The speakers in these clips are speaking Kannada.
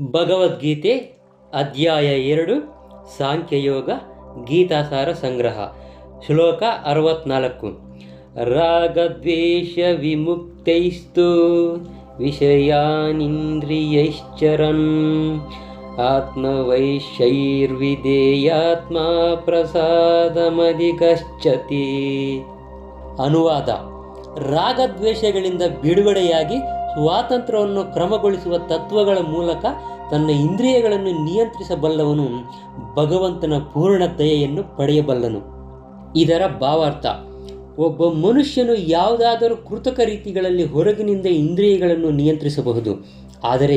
ಭಗವದ್ಗೀತೆ ಅಧ್ಯಾಯ ಎರಡು, ಸಾಂಖ್ಯಯೋಗ, ಗೀತಾಸಾರ ಸಂಗ್ರಹ, ಶ್ಲೋಕ ಅರವತ್ನಾಲ್ಕು. ರಾಗದ್ವೇಷ ವಿಮುಕ್ತೈಸ್ತು ವಿಷಯಾನಿಂದ್ರಿಯೈಶ್ಚರನ್ ಆತ್ಮವೈಶೈರ್ವಿಧೇಯಾತ್ಮ ಪ್ರಸಾದಮಧಿಗಚ್ಚತಿ ಅನುವಾದ. ರಾಗದ್ವೇಷಗಳಿಂದ ಬಿಡುಗಡೆಯಾಗಿ ಸ್ವಾತಂತ್ರ್ಯವನ್ನು ಕ್ರಮಗೊಳಿಸುವ ತತ್ವಗಳ ಮೂಲಕ ತನ್ನ ಇಂದ್ರಿಯಗಳನ್ನು ನಿಯಂತ್ರಿಸಬಲ್ಲವನು ಭಗವಂತನ ಪೂರ್ಣ ದಯೆಯನ್ನು ಪಡೆಯಬಲ್ಲನು. ಇದರ ಭಾವಾರ್ಥ, ಒಬ್ಬ ಮನುಷ್ಯನು ಯಾವುದಾದರೂ ಕೃತಕ ರೀತಿಗಳಲ್ಲಿ ಹೊರಗಿನಿಂದ ಇಂದ್ರಿಯಗಳನ್ನು ನಿಯಂತ್ರಿಸಬಹುದು. ಆದರೆ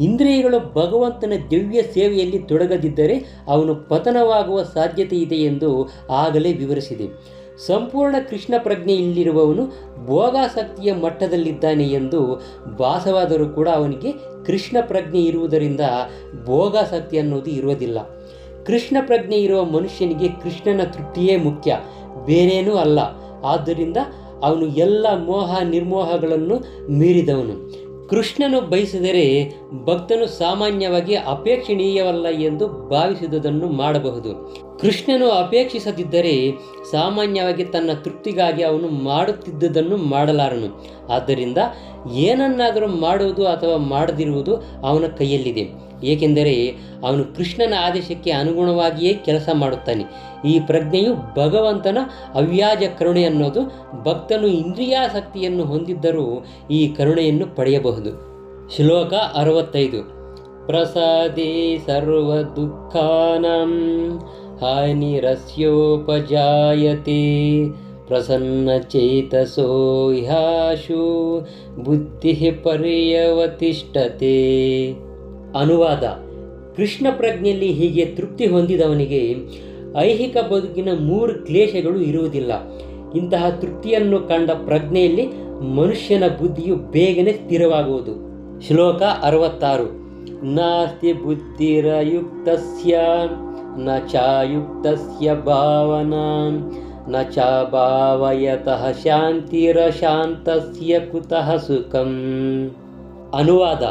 ಇಂದ್ರಿಯಗಳು ಭಗವಂತನ ದಿವ್ಯ ಸೇವೆಯಲ್ಲಿ ತೊಡಗದಿದ್ದರೆ ಅವನು ಪತನವಾಗುವ ಸಾಧ್ಯತೆ ಇದೆ ಎಂದು ಆಗಲೇ ವಿವರಿಸಿದೆ. ಸಂಪೂರ್ಣ ಕೃಷ್ಣ ಪ್ರಜ್ಞೆ ಇಲ್ಲಿರುವವನು ಭೋಗಾಸಕ್ತಿಯ ಮಟ್ಟದಲ್ಲಿದ್ದಾನೆ ಎಂದು ಭಾಸವಾದರೂ ಕೂಡ ಅವನಿಗೆ ಕೃಷ್ಣ ಪ್ರಜ್ಞೆ ಇರುವುದರಿಂದ ಭೋಗಾಸಕ್ತಿ ಅನ್ನೋದು ಇರುವುದಿಲ್ಲ. ಕೃಷ್ಣ ಪ್ರಜ್ಞೆ ಇರುವ ಮನುಷ್ಯನಿಗೆ ಕೃಷ್ಣನ ತೃಪ್ತಿಯೇ ಮುಖ್ಯ, ಬೇರೇನೂ ಅಲ್ಲ. ಆದ್ದರಿಂದ ಅವನು ಎಲ್ಲ ಮೋಹ ನಿರ್ಮೋಹಗಳನ್ನು ಮೀರಿದವನು. ಕೃಷ್ಣನು ಬಯಸಿದರೆ ಭಕ್ತನು ಸಾಮಾನ್ಯವಾಗಿ ಅಪೇಕ್ಷಣೀಯವಲ್ಲ ಎಂದು ಭಾವಿಸಿದುದನ್ನು ಮಾಡಬಹುದು. ಕೃಷ್ಣನು ಅಪೇಕ್ಷಿಸದಿದ್ದರೆ ಸಾಮಾನ್ಯವಾಗಿ ತನ್ನ ತೃಪ್ತಿಗಾಗಿ ಅವನು ಮಾಡುತ್ತಿದ್ದುದನ್ನು ಮಾಡಲಾರನು. ಆದ್ದರಿಂದ ಏನನ್ನಾದರೂ ಮಾಡುವುದು ಅಥವಾ ಮಾಡದಿರುವುದು ಅವನ ಕೈಯಲ್ಲಿದೆ. ಏಕೆಂದರೆ ಅವನು ಕೃಷ್ಣನ ಆದೇಶಕ್ಕೆ ಅನುಗುಣವಾಗಿಯೇ ಕೆಲಸ ಮಾಡುತ್ತಾನೆ. ಈ ಪ್ರಜ್ಞೆಯು ಭಗವಂತನ ಅವ್ಯಾಜ ಕರುಣೆ ಅನ್ನೋದು ಭಕ್ತನು ಇಂದ್ರಿಯಾಸಕ್ತಿಯನ್ನು ಹೊಂದಿದ್ದರೂ ಈ ಕರುಣೆಯನ್ನು ಪಡೆಯಬಹುದು. ಶ್ಲೋಕ ಅರವತ್ತೈದು. ಪ್ರಸಾದಿ ಸರ್ವ ದುಃಖಾನಾಂ ಪ್ರಸನ್ನ ಚೇತಸೋ ಹ್ಯಾಶು ಬುದ್ಧಿ ಪರ್ಯವತಿಷ್ಠತೆ ಅನುವಾದ ಕೃಷ್ಣ ಪ್ರಜ್ಞೆಯಲ್ಲಿ ಹೀಗೆ ತೃಪ್ತಿ ಹೊಂದಿದವನಿಗೆ ಐಹಿಕ ಬದುಕಿನ ಮೂರು ಕ್ಲೇಶಗಳು ಇರುವುದಿಲ್ಲ. ಇಂತಹ ತೃಪ್ತಿಯನ್ನು ಕಂಡ ಪ್ರಜ್ಞೆಯಲ್ಲಿ ಮನುಷ್ಯನ ಬುದ್ಧಿಯು ಬೇಗನೆ ಸ್ಥಿರವಾಗುವುದು. ಶ್ಲೋಕ ಅರವತ್ತಾರು. ನಾಸ್ತಿ ಬುದ್ಧಿರಯುಕ್ತಸ್ಯ. ನ ಚಾಯುಕ್ತಸ್ಯ ಭಾವನಾ ನ ಚ ಭಾವಯತಃ ಶಾಂತಿರಶಾಂತಸ್ಯ ಕುತಃ ಸುಖಂ. ಅನುವಾದ,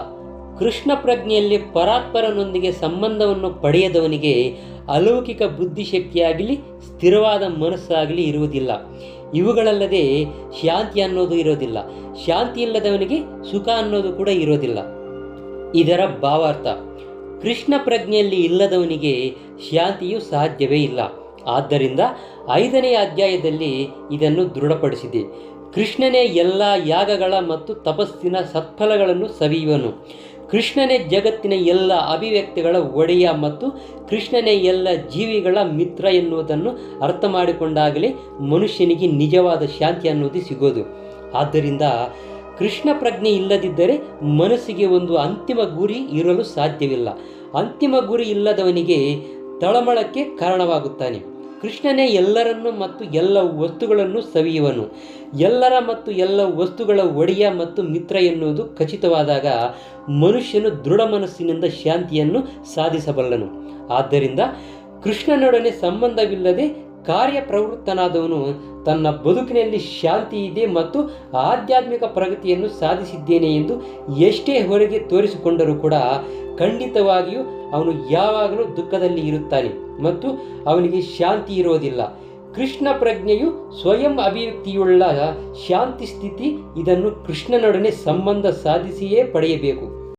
ಕೃಷ್ಣ ಪ್ರಜ್ಞೆಯಲ್ಲಿ ಪರಾತ್ಪರನೊಂದಿಗೆ ಸಂಬಂಧವನ್ನು ಪಡೆಯದವನಿಗೆ ಅಲೌಕಿಕ ಬುದ್ಧಿಶಕ್ತಿಯಾಗಲಿ, ಸ್ಥಿರವಾದ ಮನಸ್ಸಾಗಲಿ ಇರುವುದಿಲ್ಲ. ಇವುಗಳಲ್ಲದೆ ಶಾಂತಿ ಅನ್ನೋದು ಇರೋದಿಲ್ಲ. ಶಾಂತಿ ಇಲ್ಲದವನಿಗೆ ಸುಖ ಅನ್ನೋದು ಕೂಡ ಇರೋದಿಲ್ಲ. ಇದರ ಭಾವಾರ್ಥ ಕೃಷ್ಣ ಪ್ರಜ್ಞೆಯಲ್ಲಿ ಇಲ್ಲದವನಿಗೆ ಶಾಂತಿಯು ಸಾಧ್ಯವೇ ಇಲ್ಲ. ಆದ್ದರಿಂದ ಐದನೇ ಅಧ್ಯಾಯದಲ್ಲಿ ಇದನ್ನು ದೃಢಪಡಿಸಿದೆ. ಕೃಷ್ಣನೇ ಎಲ್ಲ ಯಾಗಗಳ ಮತ್ತು ತಪಸ್ಸಿನ ಸತ್ಫಲಗಳನ್ನು ಸವಿಯುವನು. ಕೃಷ್ಣನೇ ಜಗತ್ತಿನ ಎಲ್ಲ ಅಭಿವ್ಯಕ್ತಿಗಳ ಒಡೆಯ ಮತ್ತು ಕೃಷ್ಣನೇ ಎಲ್ಲ ಜೀವಿಗಳ ಮಿತ್ರ ಎನ್ನುವುದನ್ನು ಅರ್ಥ ಮಾಡಿಕೊಂಡಾಗಲೇ ಮನುಷ್ಯನಿಗೆ ನಿಜವಾದ ಶಾಂತಿ ಅನ್ನೋದು ಸಿಗೋದು. ಆದ್ದರಿಂದ ಕೃಷ್ಣ ಪ್ರಜ್ಞೆ ಇಲ್ಲದಿದ್ದರೆ ಮನಸ್ಸಿಗೆ ಒಂದು ಅಂತಿಮ ಗುರಿ ಇರಲು ಸಾಧ್ಯವಿಲ್ಲ. ಅಂತಿಮ ಗುರಿ ಇಲ್ಲದವನಿಗೆ ತಳಮಳಕ್ಕೆ ಕಾರಣವಾಗುತ್ತಾನೆ. ಕೃಷ್ಣನೇ ಎಲ್ಲರನ್ನು ಮತ್ತು ಎಲ್ಲ ವಸ್ತುಗಳನ್ನು ಸವಿಯುವನು. ಎಲ್ಲರ ಮತ್ತು ಎಲ್ಲ ವಸ್ತುಗಳ ಒಡೆಯ ಮತ್ತು ಮಿತ್ರ ಎನ್ನುವುದು ಖಚಿತವಾದಾಗ ಮನುಷ್ಯನು ದೃಢ ಮನಸ್ಸಿನಿಂದ ಶಾಂತಿಯನ್ನು ಸಾಧಿಸಬಲ್ಲನು. ಆದ್ದರಿಂದ ಕೃಷ್ಣನೊಡನೆ ಸಂಬಂಧವಿಲ್ಲದೆ ಕಾರ್ಯಪ್ರವೃತ್ತನಾದವನು ತನ್ನ ಬದುಕಿನಲ್ಲಿ ಶಾಂತಿ ಇದೆ ಮತ್ತು ಆಧ್ಯಾತ್ಮಿಕ ಪ್ರಗತಿಯನ್ನು ಸಾಧಿಸಿದ್ದೇನೆ ಎಂದು ಎಷ್ಟೇ ಹೊರಗೆ ತೋರಿಸಿಕೊಂಡರೂ ಕೂಡ ಖಂಡಿತವಾಗಿಯೂ ಅವನು ಯಾವಾಗಲೂ ದುಃಖದಲ್ಲಿ ಇರುತ್ತಾನೆ ಮತ್ತು ಅವನಿಗೆ ಶಾಂತಿ ಇರೋದಿಲ್ಲ ಕೃಷ್ಣ ಪ್ರಜ್ಞೆಯು ಸ್ವಯಂ ಅಭಿವ್ಯಕ್ತಿಯುಳ್ಳ ಶಾಂತಿ ಸ್ಥಿತಿ ಇದನ್ನು ಕೃಷ್ಣನೊಡನೆ ಸಂಬಂಧ ಸಾಧಿಸಿಯೇ ಪಡೆಯಬೇಕು.